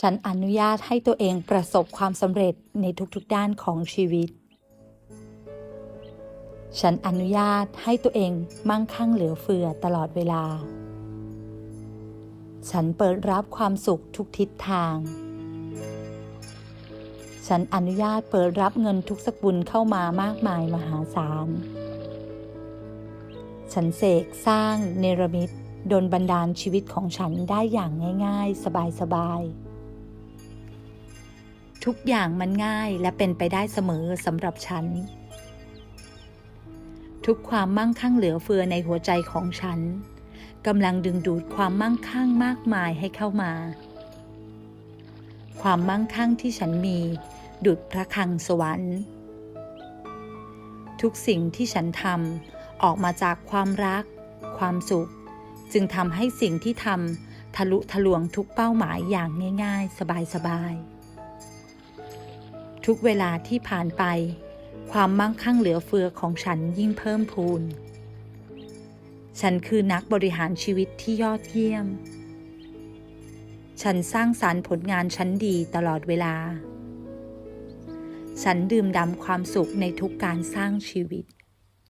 ฉันอนุญาตให้ตัวเองประสบความสำเร็จในทุกๆด้านของชีวิต ฉันอนุญาตให้ตัวเองมั่งคั่งเหลือเฟือตลอดเวลา ฉันเปิดรับความสุขทุกทิศทาง ฉันอนุญาตเปิดรับเงินทุกสกุลเข้ามามากมายมหาศาล ฉันเสกสร้างเนรมิตดนบันดาลชีวิตของฉันได้อย่างง่าย ๆ สบาย ๆ ทุกอย่างมันง่ายและเป็นไปได้เสมอสำหรับฉัน ทุกความมั่งคั่งเหลือเฟือในหัวใจของฉันกำลังดึงดูดความมั่งคั่งมากมายให้เข้ามา ความมั่งคั่งที่ฉันมี ดุจพระคังสวรรค์ ทุกสิ่งที่ฉันทำออกมาจากความรัก ความสุข จึงทำให้สิ่งที่ทำทะลุทะลวงทุกเป้าหมายอย่างง่าย ๆ สบายๆ ทุกเวลาที่ผ่านไป ความมั่งคั่งเหลือเฟือของฉันยิ่งเพิ่มพูน ฉันคือนักบริหารชีวิตที่ยอดเยี่ยม ฉันสร้างสารรค์ผลงานชั้นดีตลอดเวลา ฉันดื่มด่ำความสุขในทุกการสร้างชีวิต